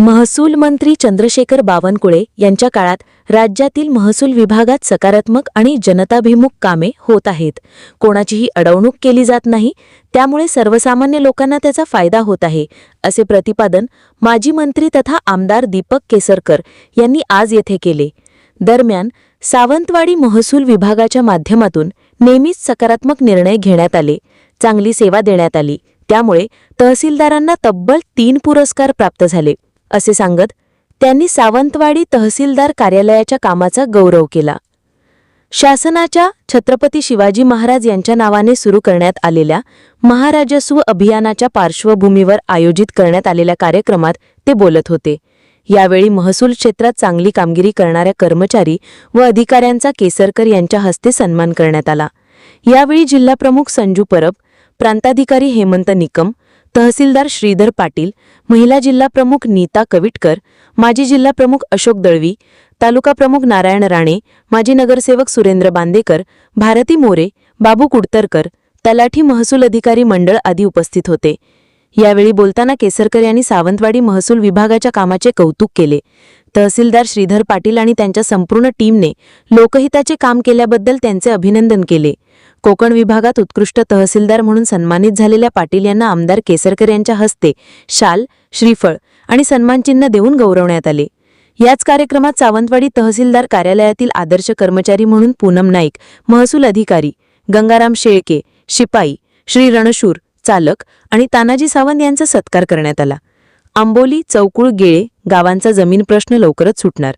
महसूल मंत्री चंद्रशेखर बावनकुळे यांच्या काळात राज्यातील महसूल विभागात सकारात्मक आणि जनताभिमुख कामे होत आहेत. कोणाचीही अडवणूक केली जात नाही त्यामुळे सर्वसामान्य लोकांना त्याचा फायदा होत आहे असे प्रतिपादन माजी मंत्री तथा आमदार दीपक केसरकर यांनी आज येथे केले. दरम्यान सावंतवाडी महसूल विभागाच्या माध्यमातून नेहमीच सकारात्मक निर्णय घेण्यात आले चांगली सेवा देण्यात आली त्यामुळे तहसीलदारांना तब्बल तीन पुरस्कार प्राप्त झाले. असे सांगत त्यांनी सावंतवाडी तहसीलदार कार्यालयाच्या कामाचा गौरव केला. शासनाच्या छत्रपती शिवाजी महाराज यांच्या नावाने सुरू करण्यात आलेल्या महाराजस्व अभियानाच्या पार्श्वभूमीवर आयोजित करण्यात आलेल्या कार्यक्रमात ते बोलत होते. यावेळी महसूल क्षेत्रात चांगली कामगिरी करणाऱ्या कर्मचारी व अधिकाऱ्यांचा केसरकर यांच्या हस्ते सन्मान करण्यात आला. यावेळी जिल्हाप्रमुख संजू परब प्रांताधिकारी हेमंत निकम तहसीलदार श्रीधर पाटील महिला जिल्हाप्रमुख नीता कविटकर माजी जिल्हाप्रमुख अशोक दळवी तालुका प्रमुख नारायण राणे माजी नगरसेवक सुरेंद्र बांदेकर भारती मोरे बाबू कुडतरकर तलाठी महसूल अधिकारी मंडळ आदी उपस्थित होते. यावेळी बोलताना केसरकर यांनी सावंतवाडी महसूल विभागाच्या कामाचे कौतुक केले. तहसीलदार श्रीधर पाटील आणि त्यांच्या संपूर्ण टीमने लोकहिताचे काम केल्याबद्दल त्यांचे अभिनंदन केले. कोकण विभागात उत्कृष्ट तहसीलदार म्हणून सन्मानित झालेल्या पाटील यांना आमदार केसरकर यांच्या हस्ते शाल श्रीफळ आणि सन्मानचिन्ह देऊन गौरवण्यात आले. याच कार्यक्रमात सावंतवाडी तहसीलदार कार्यालयातील आदर्श कर्मचारी म्हणून पूनम नाईक महसूल अधिकारी गंगाराम शेळके शिपाई श्री रणशूर चालक आणि तानाजी सावंत यांचा सत्कार करण्यात आला. आंबोली चौकुळ गेळे गावांचा जमीन प्रश्न लवकरच सुटणार.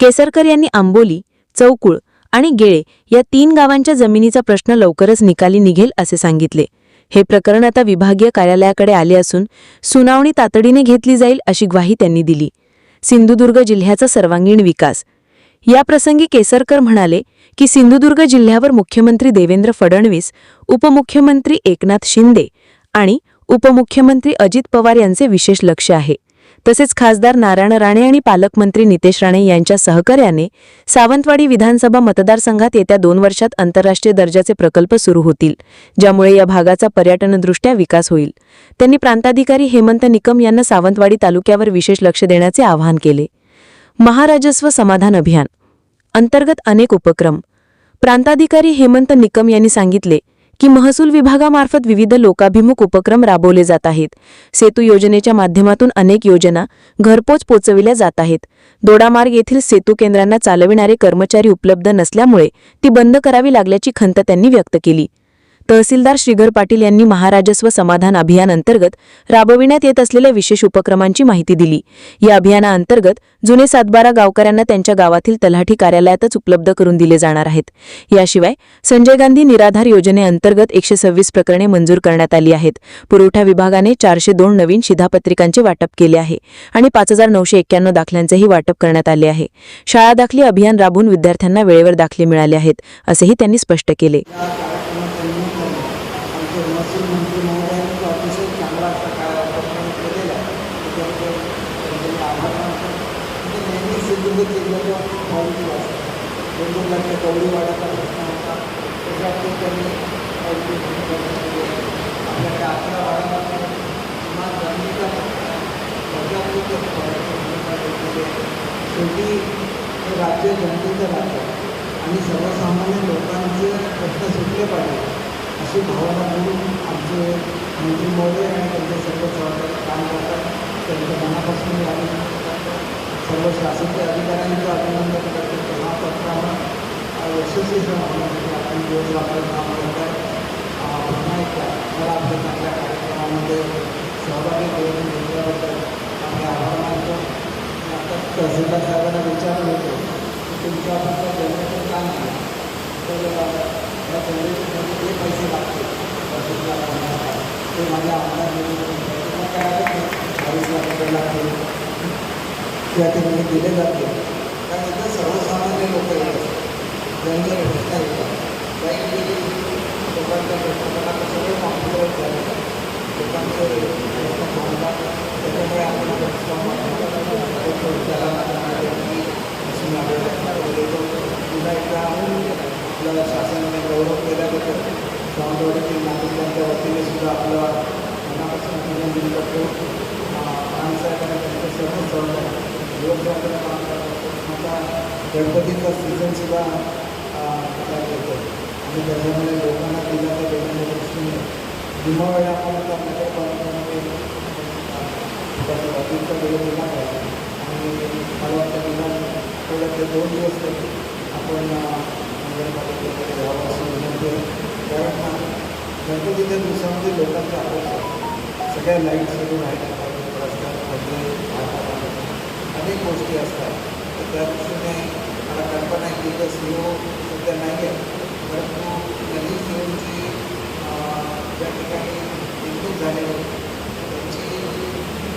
केसरकर यांनी आंबोली चौकुळ आणि गेळे या तीन गावांच्या जमिनीचा प्रश्न लवकरच निकाली निघेल असे सांगितले. हे प्रकरण आता विभागीय कार्यालयाकडे आले असून सुनावणी तातडीने घेतली जाईल अशी ग्वाही त्यांनी दिली. सिंधुदुर्ग जिल्ह्याचा सर्वांगीण विकास. याप्रसंगी केसरकर म्हणाले की सिंधुदुर्ग जिल्ह्यावर मुख्यमंत्री देवेंद्र फडणवीस उपमुख्यमंत्री एकनाथ शिंदे आणि उपमुख्यमंत्री अजित पवार यांचे विशेष लक्ष आहे. तसेच खासदार नारायण राणे आणि पालकमंत्री नितेश राणे यांच्या सहकार्याने सावंतवाडी विधानसभा मतदारसंघात येत्या दोन वर्षात आंतरराष्ट्रीय दर्जाचे प्रकल्प सुरू होतील ज्यामुळे या भागाचा पर्यटनदृष्ट्या विकास होईल. त्यांनी प्रांताधिकारी हेमंत निकम यांना सावंतवाडी तालुक्यावर विशेष लक्ष देण्याचे आवाहन केले. महाराजस्व समाधान अभियान अंतर्गत अनेक उपक्रम. प्रांताधिकारी हेमंत निकम यांनी सांगितले की महसूल विभागामार्फत विविध लोकाभिमुख उपक्रम राबवले जात आहेत. सेतू योजनेच्या माध्यमातून अनेक योजना घरपोच पोचविल्या जात आहेत. दोडामार्ग येथील सेतू केंद्रांना चालविणारे कर्मचारी उपलब्ध नसल्यामुळे ती बंद करावी लागल्याची खंत त्यांनी व्यक्त केली. तहसीलदार श्रीघर पाटील यांनी महाराजस्व समाधान अभियान अंतर्गत राबविण्यात येत असलेल्या विशेष उपक्रमांची माहिती दिली. या अभियानाअंतर्गत जुने सातबारा गावकऱ्यांना त्यांच्या गावातील तलाठी कार्यालयातच उपलब्ध करून दिले जाणार आहेत. याशिवाय संजय गांधी निराधार योजनेअंतर्गत एकशे सव्वीस प्रकरणे मंजूर करण्यात आली आहेत. पुरवठा विभागाने चारशे दोन नवीन शिधापत्रिकांचे वाटप केले आहे आणि पाच हजार नऊशे एक्क्याण्णव दाखल्यांचेही वाटप करण्यात आले आहे. शाळा दाखले अभियान राबवून विद्यार्थ्यांना वेळेवर दाखले मिळाले आहेत असेही त्यांनी स्पष्ट केले या कार्यक्रमाच्या निमित्ताने आमचे महसूल मंत्री महोदयांनी जो अतिशय चांगला असा काय उपक्रम केलेला आहे त्याच्याबद्दल त्यांचे मी आभार मानतो म्हणजे नेहमी सिंधुदुर्ग जिल्ह्याच्या पॉझिटिव्ह असतो वेगवेगळ्या गौरीवाड्याचा प्रश्न होता. त्याच्यातून त्यांनी आपल्याकडे अकरा किमान जमिनीचा शेवटी हे राज्य जनतेचं राज्य आणि सर्वसामान्य लोकांचे प्रश्न सुटले पाहिजे. अशी भावना घेऊन आमचे मंत्री महोदय आणि त्यांचे सर्व सहकारी काम करतात त्यांच्या मनापासून आम्ही सर्व शासकीय अधिकाऱ्यांचं अभिनंदन करतो की हा पत्रानं यशस्वी होण्यासाठी आपण दिवस रात्र काम करत आहे पुन्हा एकदा मला आपल्या चांगल्या कार्यक्रमामध्ये सहभागी करून घेतल्याबद्दल आम्ही आभार मानतो. आता तहसीलदार साहेबांना विचारलं तुमच्या फक्त जनरेशन का नाही? तर या जनरेशनमध्ये जे पैसे लागतील तहसीलदार पन्नास ते माझ्या आमदार निधीतून काय चाळीस लाख रुपये लागतील. त्या ठिकाणी दिले जातील कारण इथं सर्वसामान्य लोक येतात. ज्यांचे प्रश्न येतात. काही लोकांच्या प्रश्नाला सगळे कॉम्प्युटर झाले लोकांचे प्रश्न मांडतात त्याच्यामुळे आपण पुन्हा एकदा आपल्याला शासनाने गौरव केल्याबद्दल सावंतवाडीतील नागरिकांच्या वतीने सुद्धा आपलं मनापासून अभिनंदन करतो माणसं आहेत आणि त्यांचं सर्व सहकार्य दिवसभर काम करतात आता गणपतीचा सीझनसुद्धा त्यात येतो आणि त्याच्यामुळे लोकांना दिलासा देण्याच्या दृष्टीने जेव्हा वेळा आपण आता मोठ्या दिमावळ्यापर्यंत त्याचा अतिरिक्त वेळ दिला पाहिजे आणि मला वाटतं निदान थोडं ते दोन दिवस तरी आपण नगरपालिकेकडे जावं असं विनंती आहे. कारण गणपतीच्या दिवसामध्ये लोकांचे आकर्षण. सगळ्या लाइट सुरू आहेत. पाहिजे रस्त्यात खड्डे अनेक गोष्टी असतात. तर त्या दृष्टीने कल्पना आहे सी ओ सध्या नाही आहे परंतु नवीन सी ओची ज्या ठिकाणी निवडणूक झालेली त्यांची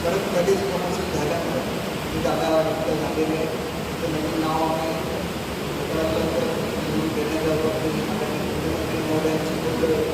परत कधीच प्रमोशन झाल्यामुळे ती दादा व्यक्त झालेले ते नवीन नाव आम्ही लवकरात लवकर निवडून देण्याच्या बाबतीत आणि मुख्यमंत्री महोदयांची